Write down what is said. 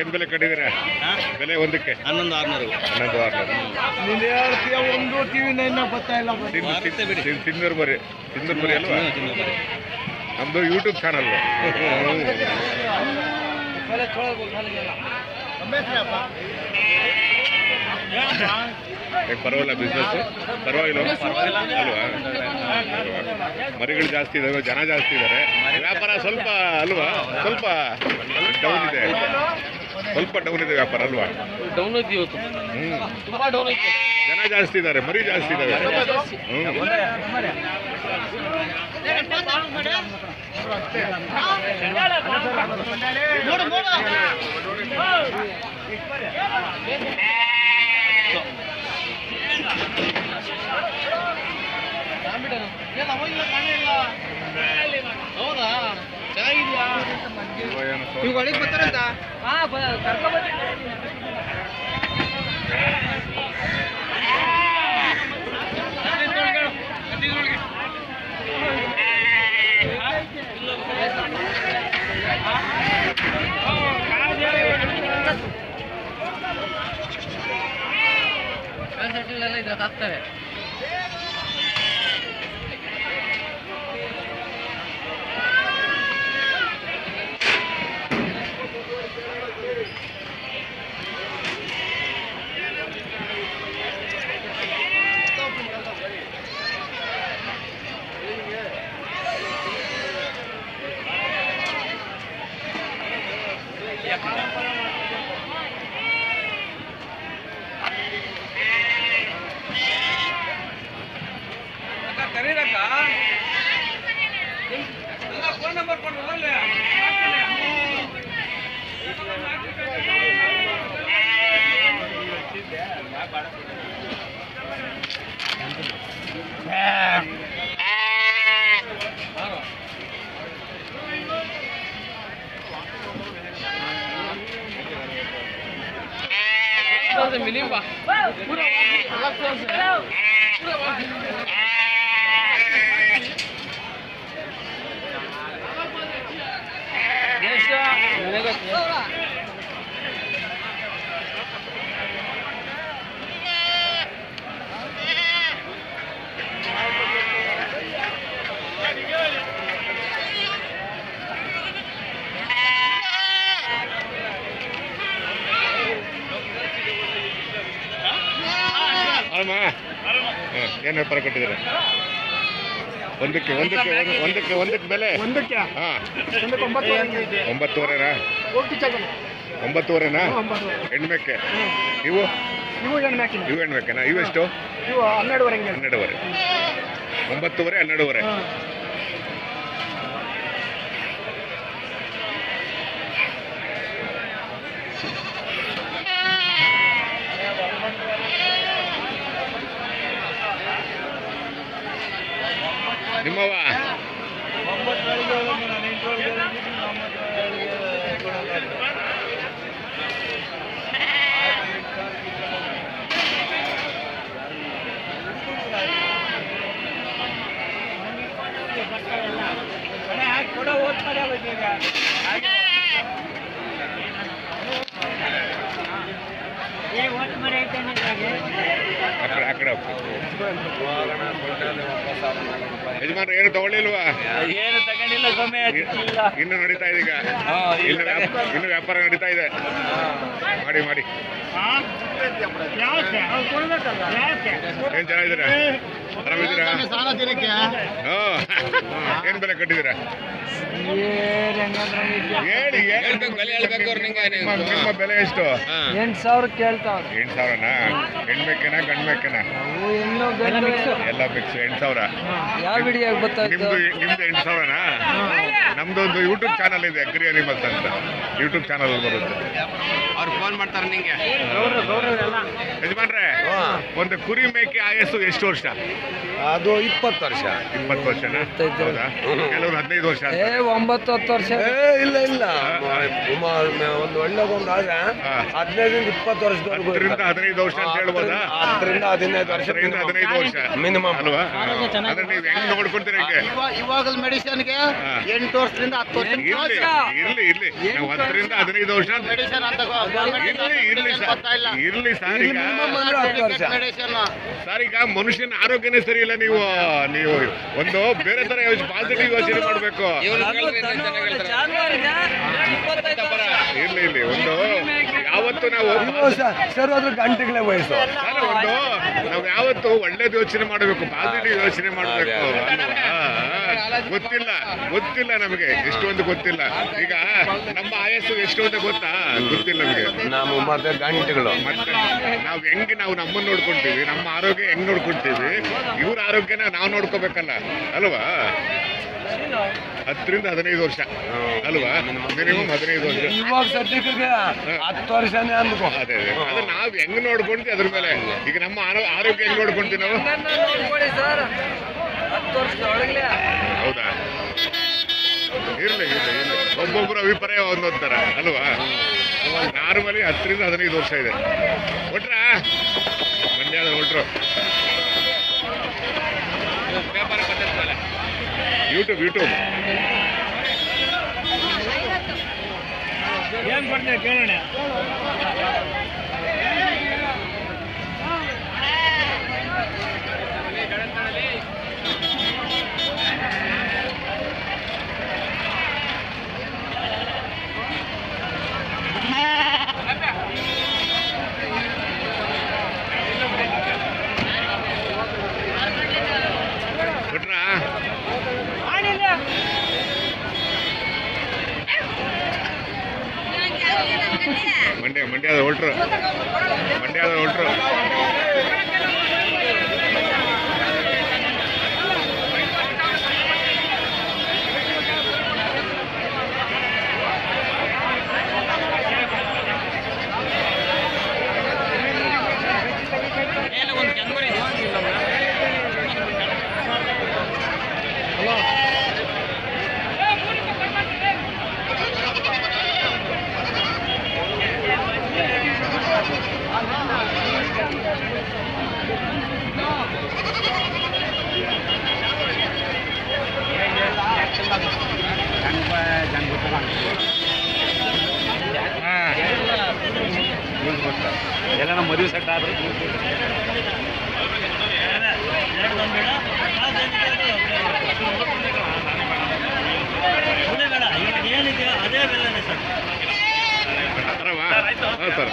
ಏನ್ ಬೆಲೆ ಕಟ್ಟಿದ್ದೀರಾ? ಬೆಲೆ ಒಂದಕ್ಕೆ? ಹನ್ನೊಂದು ಆರ್ನೂರು. ಹನ್ನೊಂದು ಆರ್ನೂರು. ಒಂದು ಟಿವಿ ನೈನ್ ಬರಿ ಇಲ್ಲ ಬರಿ ಮರಿ ಮರಿ ಅಲ್ವಾ? ನಮ್ದು ಯೂಟ್ಯೂಬ್ ಚಾನಲ್ ಪರವಾಗಿಲ್ಲ ಬಿಸ್ನೆಸ್ ಪರವಾಗಿಲ್ಲ. ಅಲ್ವಾ? ಮರಿಗಳು ಜಾಸ್ತಿ ಇದಾವೆ ಜನ ಜಾಸ್ತಿ ಇದ್ದಾರೆ ವ್ಯಾಪಾರ ಸ್ವಲ್ಪ ಅಲ್ವಾ? ಸ್ವಲ್ಪ ಡೌನ್ ಇದೆ. ಸ್ವಲ್ಪ ಡೌನ್ ಇದೆ ವ್ಯಾಪಾರ ಅಲ್ವಾ? ಡೌನ್ ಐತಿ ಇವತ್ತು. ಹ್ಮ್. ತುಂಬಾ ಡೌನ್ ಐತಿ ಜನ ಜಾಸ್ತಿ ಇದ್ದಾರೆ ಮರಿ ಜಾಸ್ತಿ ಇದ್ದಾರೆ ಹೌದಾ? ಚೆನ್ನಾಗಿದ್ಯಾ? ಈಗ ಒಳಗೆ ಬರ್ತಾರಂತ? ಹಾ ಕರ್ಕೊಂಡ್ ಎಲ್ಲ ಇದ್ರಲ್ಲಿ ಹಾಕ್ತಾರೆ Para, para, para. Close me limpa. Pura wapi? Pura wapi? Deixa. Negócio. ಅಮ್ಮ ಏನು ವ್ಯಾಪಾರ ಕೊಟ್ಟಿದ್ದಾರೆ? ಒಂದಕ್ಕೆ ಒಂದಕ್ಕೆ ಒಂದಕ್ಕೆ ಒಂದಕ್ಕೆ ಬೆಲೆ? ಒಂದಕ್ಕೆ? ಹಾ. ಒಂಬತ್ತುವರೆನಾ? ಒಂಬತ್ತುವರೆನಾ? ಒಂಬತ್ತು ಹೆಣ್ಮೆಕ್ಕೆ? ಇವು? ಇವು ಹೆಣ್ಮೆಕ್ಕೆನಾ. ಇವು ಎಷ್ಟು ಹನ್ನೆರಡುವರೆಗೆ ಹನ್ನೆರಡುವರೆ ಒಂಬತ್ತುವರೆ ಹನ್ನೆರಡುವರೆ. ನಿಮ್ಮವ ಯಜಮಾನ್ರು ಏನು ತಗೊಳ್ಳಿಲ್ವಾ? ಏನು ತಗೊಂಡಿಲ್ಲ ಸ್ವಾಮಿ ಇನ್ನು ನಡೀತಾ ಇದೆ ಈಗ ಇನ್ನು ಇನ್ನು ವ್ಯಾಪಾರ ನಡೀತಾ ಇದೆ. ಮಾಡಿ ಮಾಡಿ. ಏನ್ ಚೆನ್ನಾಗಿದ್ದೀರಾ? ಆರಾಮಿದ್ದೀರಾ? ಹಾ ಏನ್ ಬೆಲೆ ಕಟ್ಟಿದ್ದೀರಾ? ಹೇಳಿ. ನಿಮ್ಮ- ಬೆಲೆ ಎಷ್ಟು? ಎಂಟು ಸಾವಿರ ಕೇಳ್ತಾವ್ರ ಎಂಟು ಸಾವಿರನಾ ಗಂಡು ಎಲ್ಲ ಮಿಕ್ಸ್ ಎಂಟ್ ಸಾವಿರ. ಯಾವ ವಿಡಿಯೋಗೆ ಬರ್ತಾ ನಿಮ್ದು ನಿಮ್ದು ಎಂಟು ಸಾವಿರನಾ? ನಮ್ದು ಒಂದು ಯೂಟ್ಯೂಬ್ ಚಾನಲ್ ಇದೆ ಅಗ್ರಿ ಅನಿಮಲ್ಸ್ ಅಂತ. ಯೂಟ್ಯೂಬ್ ಚಾನಲ್ ಬರುತ್ತೆ. ಅವ್ರು ಫೋನ್ ಮಾಡ್ತಾರೆ ನಿಂಗೆ. ಯಜಮಾನ್ರೆ ಒಂದು ಕುರಿ ಮೇಕೆ ಆಯಸ್ಸು ಎಷ್ಟು ವರ್ಷ? ಅದು ಇಪ್ಪತ್ತು ವರ್ಷ. ಇಪ್ಪತ್ತು ವರ್ಷ ಹೌದಾ? ಕೆಲವರು ಹದಿನೈದು ವರ್ಷ ಏ. ಒಂಬತ್ತು ಹತ್ತು ವರ್ಷ. ಏ ಇಲ್ಲ ಇಲ್ಲ. ಒಂದು ಒಳ್ಳೆ ಒಂದು ಆದ್ರೆ ಹಾ. ಹದಿನೈದರಿಂದ ಇಪ್ಪತ್ತು ವರ್ಷದವರೆಗೂ ಹತ್ತರಿಂದ ಹದಿನೈದು ವರ್ಷ ಅಂತ ಹೇಳ್ಬೋದಾ? ಹತ್ತರಿಂದ ಹದಿನೈದು ವರ್ಷ ಹತ್ತರಿಂದ ಹದಿನೈದು ವರ್ಷ. ಮಿನಿಮಮ್ ಅಲ್ವಾ? ಅಂದ್ರೆ ನೀವು ಹೆಂಗ್ ಇವಾಗ ಮೆಡಿಸಿನ್ಗೆ. ಎಂಟು ವರ್ಷ ಹತ್ತರಿಂದ ಹತ್ತು ವರ್ಷ ಇರ್ಲಿ ಇರ್ಲಿ ನಾವು ಹತ್ತರಿಂದ ಹದಿನೈದು ವರ್ಷ ಅಂತ- ಮೆಡಿಸಿನ್ ಅಂತ ಇರ್ಲಿ ಇರ್ಲಿ ಸರ್ ಇರ್ಲಿ ಸರ್ ಈಗ ಸರ್ ಮನುಷ್ಯನ ಆರೋಗ್ಯನೇ ಸರಿ ಇಲ್ಲ ನೀವು ನೀವು ಒಂದು ಬೇರೆ ತರ ಪಾಸಿಟಿವ್ ಯೋಚನೆ ಮಾಡ್ಬೇಕು. ಇರ್ಲಿ ಇರ್ಲಿ ಒಂದು ಯಾವತ್ತು ನಾವು ಸರ್ ಅದ್ರ ಗಂಟೆಗಳೇ ವಯಸ್ಸು. ಒಂದು ನಾವು ಯಾವತ್ತು ಒಳ್ಳೇದು ಯೋಚನೆ ಮಾಡಬೇಕು ಪಾಸಿಟಿವ್ ಯೋಚನೆ ಮಾಡಬೇಕು. ಗೊತ್ತಿಲ್ಲ ಗೊತ್ತಿಲ್ಲ ನಮಗೆ. ಎಷ್ಟೊಂದು ಗೊತ್ತಿಲ್ಲ. ಈಗ ನಮ್ಮ ಆಯಸ್ಸು ಎಷ್ಟು ಅಂತ ಗೊತ್ತಾ? ಗೊತ್ತಿಲ್ಲ ನಮಗೆ. ನಾವು ಮತ್ತೆ ಗಂಟೆಗಳು. ಮತ್ತೆ ನಾವು ಹೆಂಗೆ ನಾವು ನಮ್ಮನ್ನ ನೋಡ್ಕೊಂತೀವಿ ನಮ್ಮ ಆರೋಗ್ಯ ಹೆಂಗ್ ನೋಡ್ಕೊಂತೀವಿ ಇವ್ರ ಆರೋಗ್ಯನ ನಾವು ನೋಡ್ಕೋಬೇಕಲ್ಲ ಅಲ್ವಾ? ಹತ್ತರಿಂದ ಹದಿನೈದು ವರ್ಷ ಅಲ್ವಾ? ಮಿನಿಮಮ್ ಹದಿನೈದು ವರ್ಷ. ಇವಾಗ ಸದ್ಯಕ್ಕೆ ಹತ್ತು ವರ್ಷನೇ ಅಂದ್ಕೋ. ಅದೇ ಅದೇ. ಅದು ನಾವು ಹೆಂಗ್ ನೋಡ್ಕೊಂತೀವಿ ಅದ್ರ ಮೇಲೆ. ಈಗ ನಮ್ಮ ಆರೋ- ಆರೋಗ್ಯ ಹೆಂಗ್ ನೋಡ್ಕೊಂತೀವಿ ನಾವು? ಸರ್. ಹತ್ತು ವರ್ಷದ ಒಳಗಡೆ ಹೌದಾ? ಇರಲಿ ಇರಲಿ ಇರಲಿ. ಒಬ್ಬೊಬ್ಬರ ಅಭಿಪ್ರಾಯ ಒಂದೊಂದರ ಅಲ್ವಾ? ನಾರ್ಮಲಿ ಹತ್ತರಿಂದ ಹದಿನೈದು ವರ್ಷ ಇದೆ. ಕೊಟ್ರ ಮಂಡ್ಯದ ಹೊಟ್ರು ವ್ಯಾಪಾರ ಯೂಟ್ಯೂಬ್ ಏನು ಯೂಟ್ಯೂಬ್ ಯೂಟ್ಯೂಬ್ ಕೊಟ್ರಾ ಮಂಡ್ಯ ಮಂಡ್ಯದ ಹೊಟ್ರು ಮಂಡ್ಯದ ಹೊಟ್ರು ಎಲ್ಲ ನಮ್ಮ ಮದುವೆ ಸೆಟ್ ಆದ್ರೆ ಸರ್